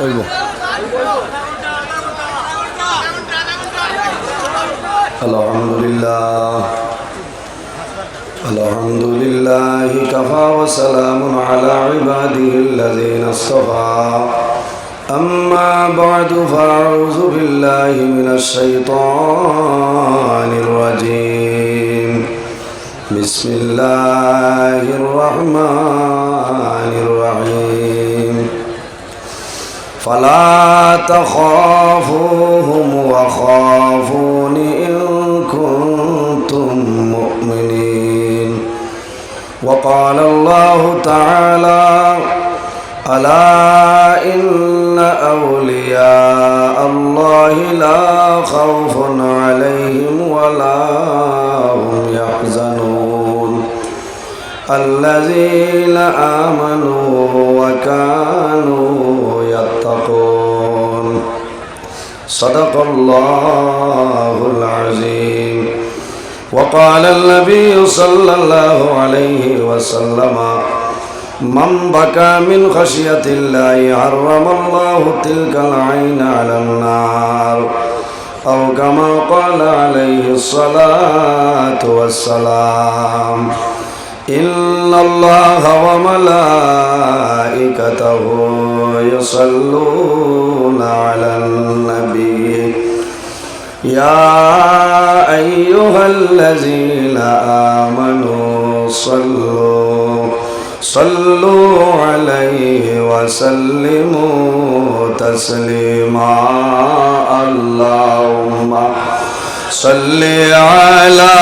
হইব। আলহামদুলিল্লাহ। আলহামদুলিল্লাহ কাফা ওয়া সালামুন আলা ইবাদিহিল্লাযিনা ইসতাফা আম্মা বা'দু, ফাউযু বিল্লাহি মিনাশ শাইতানির রাজীম। বিসমিল্লাহির রহমানির فلا تخافوهم وخافون إن كنتم مؤمنين. وقال الله تعالى ألا إن أولياء الله لا خوف عليهم ولا هم يحزنون. الذين آمنوا وكانوا صدق الله العظيم وقال النبي صلى الله عليه وسلم من بكى من خشية الله حرم الله تلك العين على النار أو كما قال عليه الصلاة والسلام إن الله وملائكته يصلون يا أيها الذين آمنوا صلوا صلوا عليه وسلموا تسليما. اللهم صل على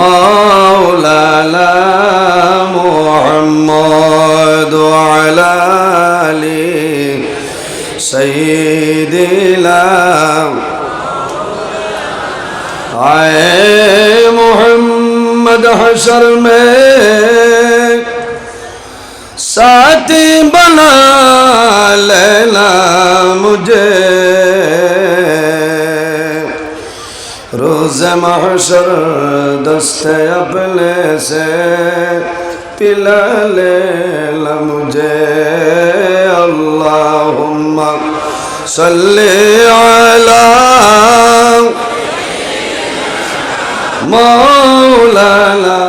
مولانا محمد وعلى آله سیدنا آئے محمد حشر میں ساتھی بنا لینا مجھے روز محشر دست اپنے سے بلال لمجھے اللهم صل على مولانا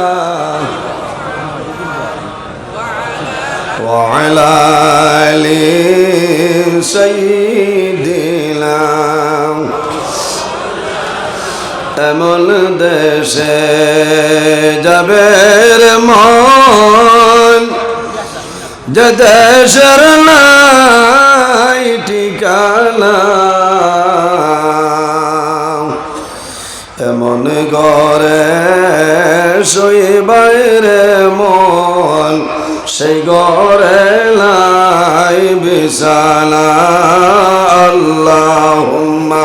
وعلى آل سيدنا এমন দেশে যাবে মন। যে দেশের নাই ঠিকানা। এমন গরে শুই বাইরে মন, সেই গরে লাই বিছানা। আল্লাহুম্মা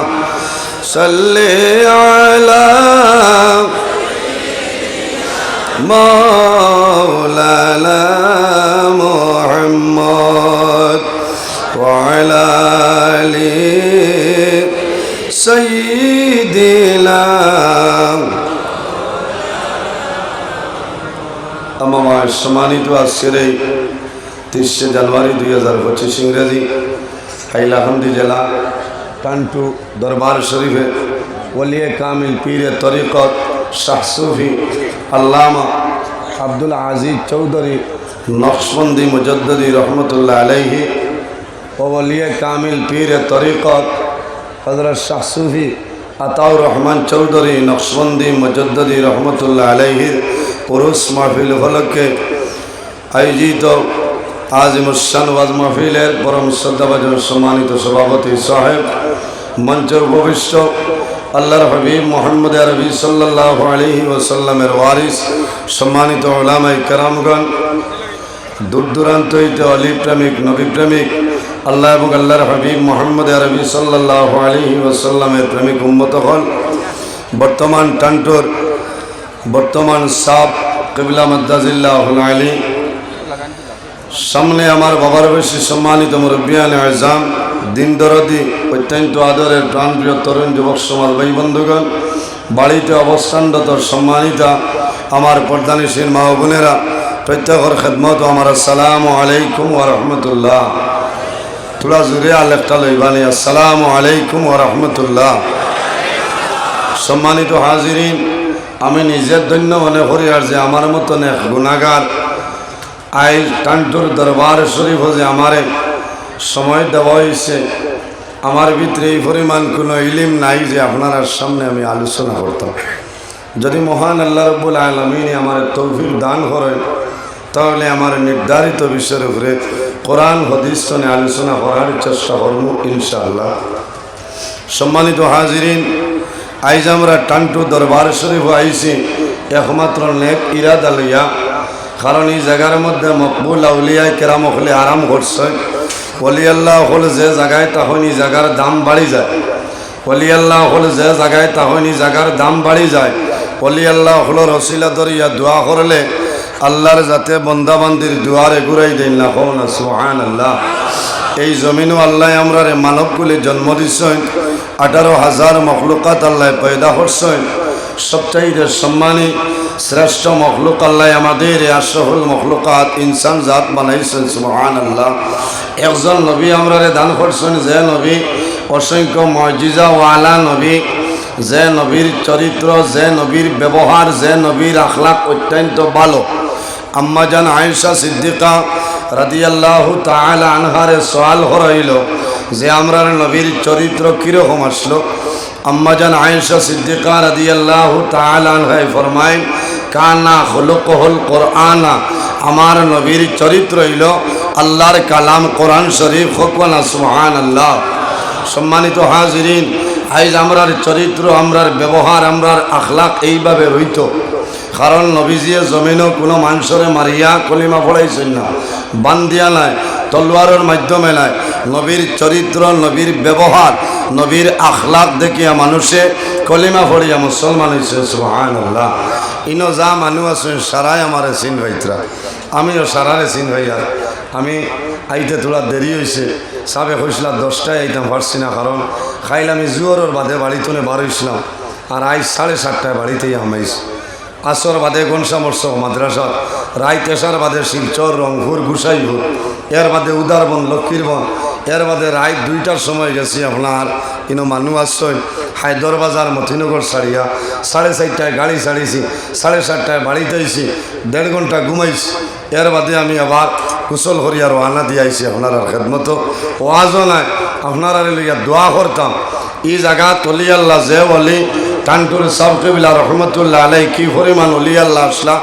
সাল্লি আলা مولانا محمد وعلى آله سيدنا আমার সম্মানিত আজকের এই তিরিশে জানুয়ারি দুই হাজার পঁচিশ ইংরেজি হাইলাকান্দি জেলা টান্টু দরবার শরীফে ওলিয়ে কামিল পীরে তরিকত শাহসুফি আল্লামা আব্দুল আজিজ চৌধুরী নকশবন্দি মুজদ্দি রহমতুল্লাহ আলাইহি ও ওলিয়ে কামিল পীরে তরিকত হজরত শাহসুফি আতাউর রহমান চৌধুরী নকশবন্দি মুজদ্দি রহমতুল্লাহ আলাইহির পুরুষ মাহফিল উপলক্ষে আয়োজিত আজিমুসান ওয়াজ মাহফিলের পরম শ্রদ্ধাভাজন সম্মানিত সভাপতি সাহেব মঞ্চ উপবিষ্ট আল্লাহর হাবিব মোহাম্মদ আরবি সাল্লাহ আলহি ওসাল্লামের ওয়ারিস, সম্মানিত ওলামাই কেরামগণ দূর দূরান্ত হইতে অলি প্রেমিক, নবী প্রেমিক, আল্লাহ এবং আল্লাহর হাবিব মোহাম্মদ আরবি সাল্লাহ আলহি ওসাল্লামের প্রেমিক উম্মত হল বর্তমান টান্টোর, বর্তমান সাপ কবিলা মদ্দাজিল্লাহ আলী, সামনে আমার বাবার বেশি সম্মানিত মুরব্বিয়ান আজাম দিন দরদি অত্যন্ত আদরের প্রাণপ্রিয় তরুণ যুবক সমাজ ভাই বন্ধুগণ, বাড়িতে অবস্থানরত সম্মানিতা আমার পর্দানিসীন মা বোনেরা, প্রত্যেকের খেদমত আমার আসসালামু আলাইকুম ওয়া রাহমাতুল্লাহ। তোরা জুড়ে আলেকটা লইবানি, আসসালামু আলাইকুম ওয়া রাহমাতুল্লাহ। সম্মানিত হাজিরিন, আমি নিজের ধন্য মনে করি আর যে আমার মতন এক গুণাগার আই টান্টুর দরবার শরীফ যে আমারে সময় দেওয়া হয়েছে। আমার ভিতরে এই পরিমাণ কোনো ইলিম নাই যে আপনার সামনে আমি আলোচনা করতাম। যদি মহান আল্লাহ রব্বুল আলমিনে আমার তৌফিক দান করেন, তাহলে আমার নির্ধারিত বিষয়ের উপরে কোরআন, হদিস নিয়ে আলোচনা করার চেষ্টা করব ইনশাআল্লাহ। সম্মানিত হাজিরিন আইজ আমরা টান্টু দরবার শরীফ আইছি, একমাত্র নেক ইরাদা লইয়া। কারণ এই জায়গার মধ্যে মকবুল আউলিয়ায় কেরাম হলে আরাম করছে। অলি আল্লাহ হল যে জায়গায় এই জায়গার দাম বাড়ি যায়। অলি আল্লাহ হল যে জায়গায় এই জায়গার দাম বাড়ি যায়। অলি আল্লাহ হল রসিলা দরিয়া দোয়া করলে আল্লাহর যাতে বন্দাবান্দির দুয়ারে ঘুরাই দেন না হো না সুহান আল্লাহ এই জমিনও আল্লাহ আমরা মানবগুলি জন্ম দিচ্ছেন। আঠারো হাজার মখলুকাত আল্লাহ পয়দা করছেন। সবচাইতে সম্মানী শ্রেষ্ঠ মখলুক আল্লাহ, আমাদের আশরফুল মখলুকাত ইনসান জাত বানাইছেন সুহান আল্লাহ একজন নবী আমরা দান করছেন, যে নবী অসংখ্য মজিজা ওয়ালা নবী, যে নবীর চরিত্র, যে নবীর ব্যবহার, যে নবীর আখলাক অত্যন্ত ভালো। আম্মাজান আয়েশা সিদ্দিকা রাদিয়াল্লাহু তাআলা আনহারে সওয়াল হরাইল যে আমরার নবীর চরিত্র কীরকম আসলো। আম্মাজান আয়েশা সিদ্দিকা রাদিয়াল্লাহু তাআলা আনহায় ফরমায় কানা খুলুকহুল কোরআনা। আমার নবীর চরিত্র হইল আল্লাহর কালাম কোরআন শরীফ হকওয়ানা সুবহানাল্লাহ। সম্মানিত হাজিরিন, আইজ আমরার চরিত্র, আমরার ব্যবহার, আমরার আখলাক এইভাবে রইত কারণ নবীজিয়ে জমিনও কোনো মানুষরে মারিয়া কলিমা পড়াইছেন না, বান্দিয়া নাই, তলোয়ারের মাধ্যমে নাই। নবীর চরিত্র, নবীর ব্যবহার, নবীর আখলাক দেখিয়া মানুষে কলিমা পড়িয়া মুসলমান হয়েছে সুহান আল্লাহ ইনো যা মানুষ আছে সারাই আমার চিন ভাইতরা আমিও সারারে চিন ভাইয়া। আমি আইতে তোলা দেরি হয়েছে সাবে হয়েছিলাম দশটায় আইতাম পারছি না কারণ খাইলে আমি জুয়ারের বাদে বাড়িতে বার হয়েছিলাম আর আজ সাড়ে সাতটায় বাড়িতেই আমাইছি আসর বাদে গনসামর্শ মাদ্রাসা রায় তেসার বাদে শিলচর রংপুর গুসাইপুর এর বাদে উদারবন লক্ষ্মীরবন এর বাদে রায় দুইটার সময় গেছি আপনার কিন্তু মানুষ আসছেন হায়দর বাজার মথিনগর সারিয়া। সাড়ে চারটায় গাড়ি ছাড়িয়েছি, সাড়ে সাতটায় বাড়িতে আইছি, দেড় ঘণ্টা ঘুমাইছি। এর বাদে আমি আবার কুশল হরিয়ার ওয়ানা দিয়ে আইছি আপনার খেদমত। ওয়াজও নাই, আপনার লইয়া দোয়া করতাম। এই জায়গা তলি আল্লাহ যে বলি টানটুর সাব কবিলা রহমতুল্লাহ আলাই কি পরিমাণ অলি আল্লাহ আসলা,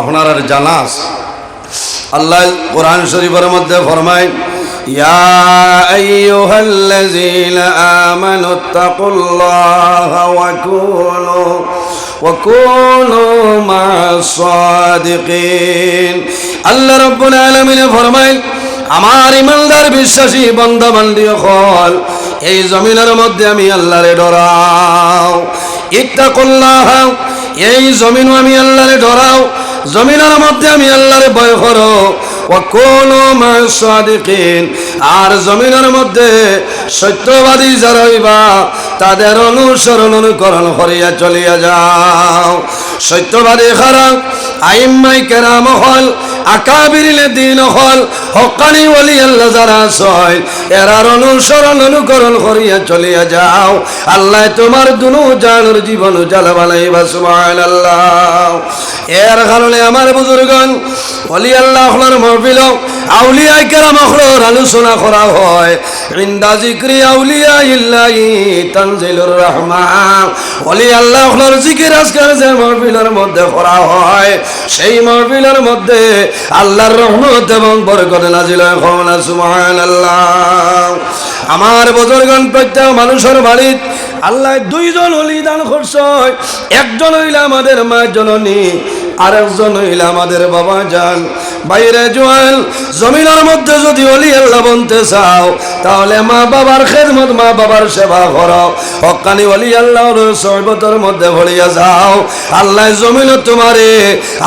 আপনার আর জানা আল্লাহ কোরআন শরীফের মধ্যে ফরমায় يا أيها الذين آمنوا اتقوا الله وكونوا وكونوا مع الصادقين আল্লাহ রব্বুল আলামিন ফরমায় আমার ইমানদার বিশ্বাসী বন্ধ বান্ধী হল এই জমিনের মধ্যে আমি আল্লাহরে ডরাও ইত্তাকুল্লাহ এই জমিন আমি আল্লাহরে ডরাও জমিনের মধ্যে আমি আল্লাহরে ভয় করো ও কোন সাদিকিন আর জমিনের মধ্যে সত্যবাদী যারা হইবা, তাদের অনুসরণ অনুকরণ করিয়া চলিয়া যাও। সত্যবাদী খারাপ আইম্মাই কেরাম হল আকাবিরিলে দিন হল, হকানি বলি আল্লাহ যারা ছয় এরার অনুসরণ, অনুকরণ করিয়া চলিয়া যাও। আল্লাহ তোমার দুনু জানুর জীবন জ্বালা বানাইবা সুবহান আল্লাহ এর কারণে আমার বুজুর্গন বলি আল্লাহ হলার মহবিল আউলিয়া কেরাম আলোচনা করা হয়। ইন্দা জিক্রি আউলিয়া ইল্লাহি তানজিলুর রহমান। বলি আল্লাহ হলর জিকির আজকাল যে মহবিলের মধ্যে করা হয়, সেই মহবিলের মধ্যে আল্লাহর রহমত এবং বরকত নাজিল হয় খোনা সুবহানাল্লাহ। আমার বজরগণ, প্রত্যেক মানুষের বাড়িত আল্লাহ দুইজন হলি দান করছ। একজন হইলে আমাদের মা জননী আরেকজন হইলে আমাদের বাবা যান। বাইরে জোয়াল, জমিনের মধ্যে যদি অলি আল্লাহ বনতে চাও, তাহলে মা বাবার খেদমত, মা বাবার সেবা করো। হকানি অলি আল্লাহর সর্বতর মধ্যে ভরিয়া যাও। আল্লাহ জমিন তোমারে,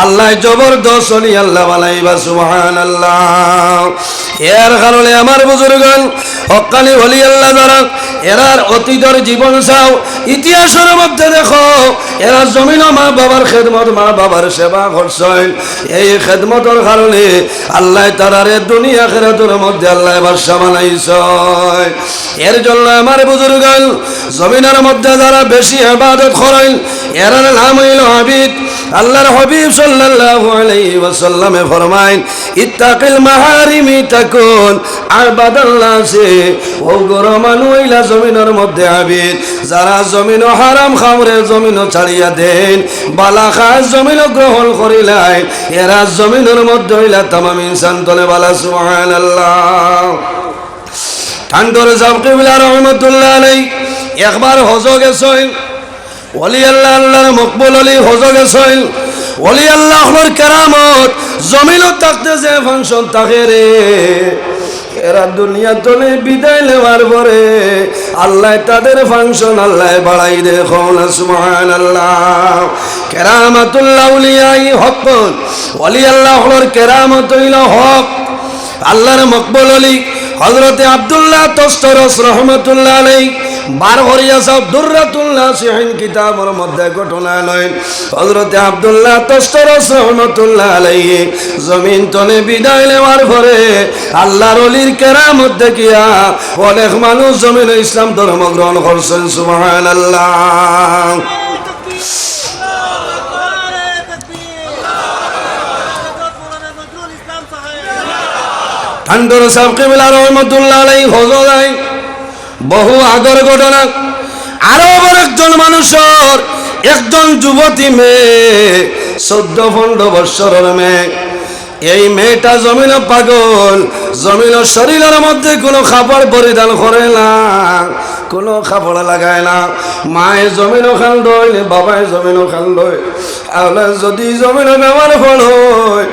আল্লাহ জবরদস্ত অলি আল্লাহ বানাইবা সুবহান আল্লাহ এর কারণে আমার বুজুর্গন হকানি অলি আল্লাহ দ্বারা এরার অতীতের জীবন চাও, ইতিহাসের মধ্যে দেখো, এরা জমিন মা বাবার খেদমত, মা বাবার সেবা করছেন। এই খেদমতর কারণে আল্লাহ তারারে দুনিয়া খেরাতুর মধ্যে আল্লাহ বাসা বানাইছেন। এর জন্য আমার বুজুর্গ জমিনের মধ্যে যারা বেশি আবাদত করেন, এর নাম হইল আবিদ আল্লাহর হবিব সাল্লাল্লাহু আলাইহি ওয়াসাল্লামে ফরমাইন ইত্তাকিল মাহারিমি তাকুন আবাদাল্লাহ সে ও গরমানু ইলা জমিনের মধ্যে আবিদ যারা জমিন হারাম খামরে জমিন ছাড়িয়া দেন বালা খাস জমিন গ্রহণ করিলাই। এরা জমিনের মধ্যে হইলা তামাম ইনসান তলে বালা, সুবহানাল্লাহ। ঠান্ডর সাহেব কিবলা রহমতুল্লাহ আলাই একবার হজ গেছেন। ওলি আল্লাহ আল্লাহর মকবুল অলি হজ গেছেন। ওলি আল্লাহর কেরামত, জমিনও থাকতে যে ফাংশন থাকে রে। এরা দুনিয়া তোলে বিদায় নেওয়ার পরে আল্লাহ তাদের ফাংশন আল্লাহ বাড়াই দেখুন সুবহান আল্লাহ কেরামাতুল্লাহ উলিয়াই হক ওলি আল্লাহর কেরামত হইল হক। আল্লাহর মকবল আলী হজরতে আবদুল্লাহ তস্তরস রহমতুল্লাহ আলাই বার হরিয়া সব দুর্রাতুল্লাহ সিহিন কিতাবের মধ্যে ঘটনা নয় হজরতে আবদুল্লাহ তস্তরস রহমতুল্লাহ আলাই জমিন তলে বিদায় নেওয়ার পরে আল্লাহর অলির কেরামত দেখিয়া অনেক মানুষ জমিন ইসলাম ধর্ম গ্রহণ করছেন সুবহান আল্লাহ ঠান্ডর সাহেব কেবিলা রহমতুল্লাহ আলাই হজরাই বহু আগর ঘটনা। আরও আবার একজন মানুষের, একজন যুবতী মেয়ে, চোদ্দ পনেরো বৎসরের মেয়ে। এই মেয়েটা জমিন পাগল, জমিন শরীরের মধ্যে কোনো খাবার পরিধান করে না, কোনো খাবার লাগায় না। মায়ে জমিনও খাল দই বাবায় জমিনও খাল দই আহলে যদি জমিন বেমার ফল হয়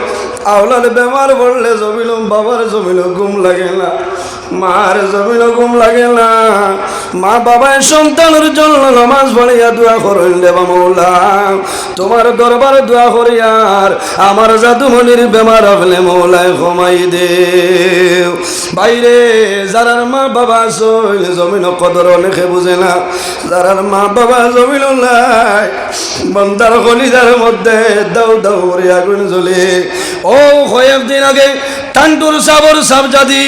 আওলার বেমার পড়লে জমিল বাবার জমিল ঘুম লাগে না। মার জমিল ঘুম লাগে না। মা বাবায় সন্তানের জন্য নামাজ পড়িয়া দোয়া করেন দেবা মৌলা। তোমার দরবার দোয়া করিয়ার আমার জাদুমনির বেমার হলে মৌলায় কমাই দে। বাইরে যারার মা বাবা সইল জমিন কদর লেখে বুঝে না। যারার মা বাবা জমিন নাই, বন্দার কলিজার মধ্যে দাউ দাউ করে আগুন জ্বলে। ও কয়েকদিন আগে টান্টুর সাবর সাবজাদি,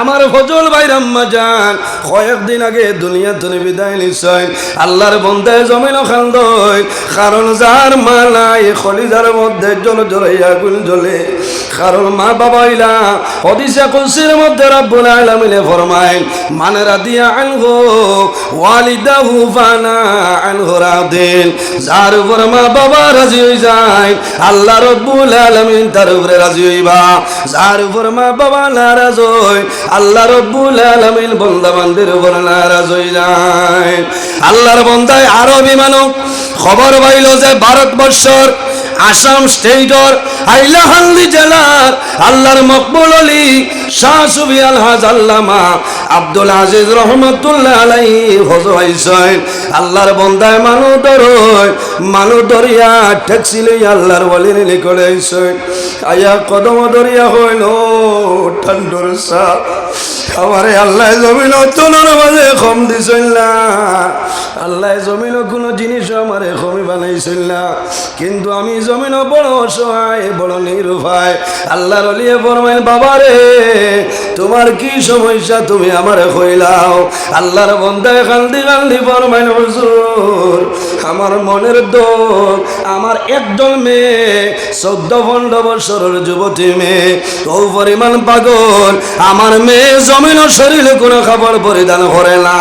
আমার ফজল বাইরাম্মা যান কয়েকদিন আগে দুনিয়া তুমি বিদায় নিশ্চয়। আল্লাহর বন্ধায় জমিন খান্দই কারণ যার মা নাই খলিজার মধ্যে জল জলে আগুন জ্বলে কারণ মা বাবা ইলা হদিসা কুলসির মধ্যে রাব্বুল আলামিনে ফরমায় মানেরা দিয়া আনগো ওয়ালিদাহু ফানা আনহু রাদিন। যার উপর মা বাবা রাজি হই যায়, আল্লাহ রব্বুল আলামিন তার উপরে রাজি হইবা। যার উপর মা বাবা নারাজ হই আল্লাহ রব্বুল আলমিন বন্দা বান্দির উপর নারাজ হই যায়। আল্লাহর বন্দায় আরও বিমানক খবর পাইল যে ভারতবর্ষর আসাম স্টেটর হাইলাহান্দি জেলার আল্লাহর মকবুল আলী শাহ সুবি আলহাজ আল্লামা আব্দুল আজিজ রহমতুল্লাহ আলাই হজাইছেন আল্লাহর বন্দায় মানু ধরয় মানু দরিয়া ট্যাক্সি লই আল্লাহর বলির নিকলে আইছেন আয়া কদম দরিয়া হইল, ঠান্ডর সাহ আমারে আল্লাহ জমিন তোলার মাঝে কম না। আল্লাহ জমিন কোনো জিনিস আমারে কমি বানাইছিল না। কিন্তু আমি জমিন বড় অসহায়, বড় নিরুপায় আল্লাহর অলিয়ে বড় বাবা রে তোমার কি সমস্যা? তুমি আমারে কইলাও। আল্লাহর বন্দায় কান্দি কান্দি ফরমাইল হুজুর। আমার মনের দোল, আমার একজন মেয়ে, চোদ্দ পনেরো বছরের যুবতী মেয়ে। ও পরিমাণ পাগল, আমার মেয়ে জমিন শরীরে কোনো খাবার পরিধান করে না।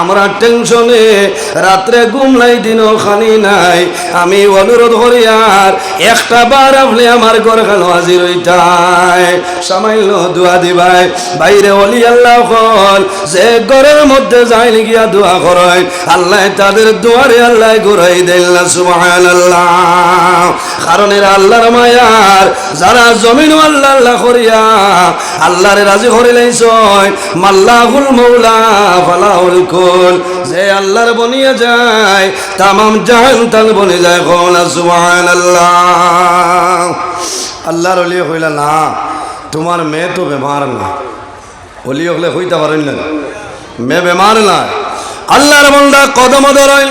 আমরা টেনশনে, রাত্রে ঘুম নাই, দিনও খানি নাই। আমি অনুরোধ করি আর একটা বার আপনি আমার ঘর কেন হাজির হইতাই। সামান্য দোয়া দিবাই বাইরে অলি আল্লাহ কল যে ঘরের মধ্যে যাই গিয়া দোয়া করায়। আল্লাহ তাদের দুয়ারে আল্লাহ ঘুরাই দেন না সুবহান আল্লাহ কারণ এরা আল্লাহর মায়ার, যারা জমিন আল্লাহ আল্লাহ করিয়া, আল্লাহরে রাজি করিলেইছ মাল্লাহুল মৌলা ফালাহুল কুল, যে আল্লাহর বনিয়া যায়, তামাম জাহান তাল বনে যায় কোন সুবহানাল্লাহ। আল্লাহর ওলি হইলা না। তোমার মেয়ে তো বেমার না। বলি হলে হইতে পারেন না। মেয়ে বেমার না। আল্লাহর বন্দা কদম ধরেন,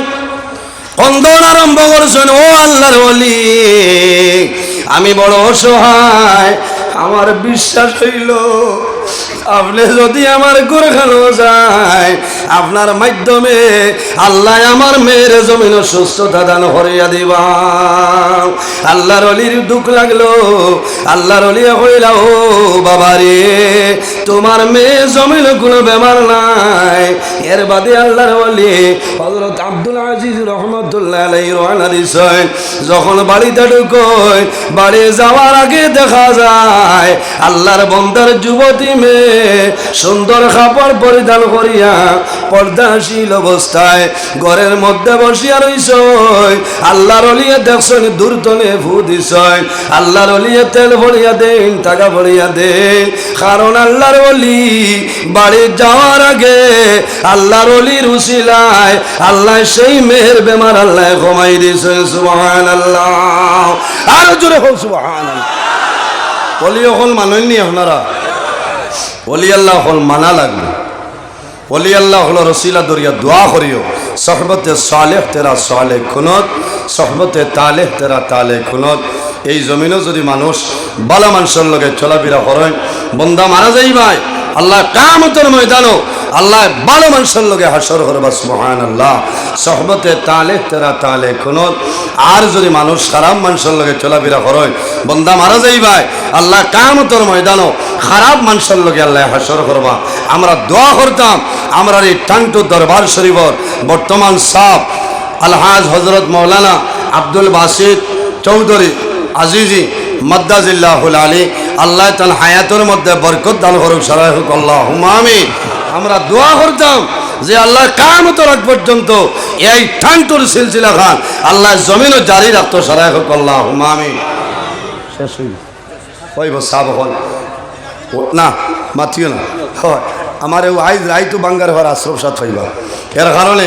কন্দন আরম্ভ করছেন, ও আল্লাহর বলি আমি বড় অসহায়, আমার বিশ্বাস হইল আপনি যদি আমার গোরখানো যায়, আপনার মাধ্যমে আল্লাহ আমার মেয়ের জমিন সুস্থতা দান হরিয়া দিবা। আল্লাহর অলির দুঃখ লাগল, আল্লাহর অলি হইলা, ও বাবা রে তোমার মেয়ে জমিন কোনো বেমার নাই। এর বাদে আল্লাহর অলি হজরত আব্দুল আজিজ রহমতুল্লাহ আলাই রওনা দিছেন, যখন বাড়িতে ঢুকোয়, বাড়ি যাওয়ার আগে দেখা যায়, আল্লাহর বন্দার যুবতী মেয়ে সুন্দর কাপড় পরিধান করিয়া পর্দাশীল অবস্থায়। ঘরের মধ্যে বসিয়া রইছ আল্লাহর অলিয়ে দেখছেন দূরতনে ভূ আল্লাহর অলিয়ে তেল ভরিয়া দেন, টাকা ভরিয়া দেন। কারণ আল্লাহর অলি বাড়ি যাওয়ার আগে আল্লাহর অলির উসিলায় আল্লাহ সেই মেয়ের বেমার আল্লাহ কমাই দিয়েছেন সুবহান আল্লাহ আর জোরে হোক সুবহান অলি হল মানেননি আপনারা। অলি আল্লাহ হল মানা লাগল। অলি আল্লাহ হল রসিলা দরিয়া দোয়া করিও। সহবতে সালেহ তেরা সালে খুনত, সহবতে তালেহ তেরা তালে খুনত। এই জমিনও যদি মানুষ বালা মানুষের লগে চলাফেরা করেন, বন্দা মারা যাই ভাই আল্লাহ কামতের ময়দানও আল্লাহ ভালো মানুষের লগে হাসর করবা সুবহান আল্লাহ সহবতে তালে, তেরা তালে খুনত। আর যদি মানুষ খারাপ মানুষের লগে চলাফেরা করেন বন্দা মারা যাই ভাই আল্লাহ কামতের ময়দানও খারাপ মানুষের লগে আল্লাহ হাসর করবা আমরা দোয়া করতাম, আমরা এই টান্টু দরবার শরীফর বর্তমান সাহ আলহাজ হজরত মৌলানা আব্দুল বাসিদ চৌধুরী আজিজি মদ্দাজিল্লাহুল আলী, আল্লাহ তাল হায়াতের মধ্যে বরকত দান করুক, সারাই হোক আল্লাহ হুমামি আমরা দোয়া করতাম যে আল্লাহ কামত রাখ পর্যন্ত এই ঠান্টুর সিলসিলা খান। আল্লাহ জমিনও জারি রাখতো, সারাই হোক আল্লাহ মামি শেষ হইব সাব হল? না, মাতিও না। হয়, আমার আই রাইতু বাঙ্গার হওয়ার আশ্রম সাথ হইবা এর কারণে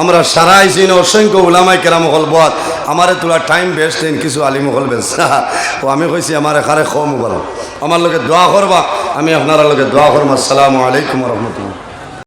আমরা সারা আইসিন অসংখ্য ওলামাই কেরাম হল বাদ আমার তোলা টাইম বেস্ট কিছু আলিম হল বেশ ও আমি কইছি, আমার এখানে কম বলো আমার লোকে দোয়া করবা, আমি আপনার লোকে দোয়া করব। আসসালামু আলাইকুম রহমতুল্লাহ।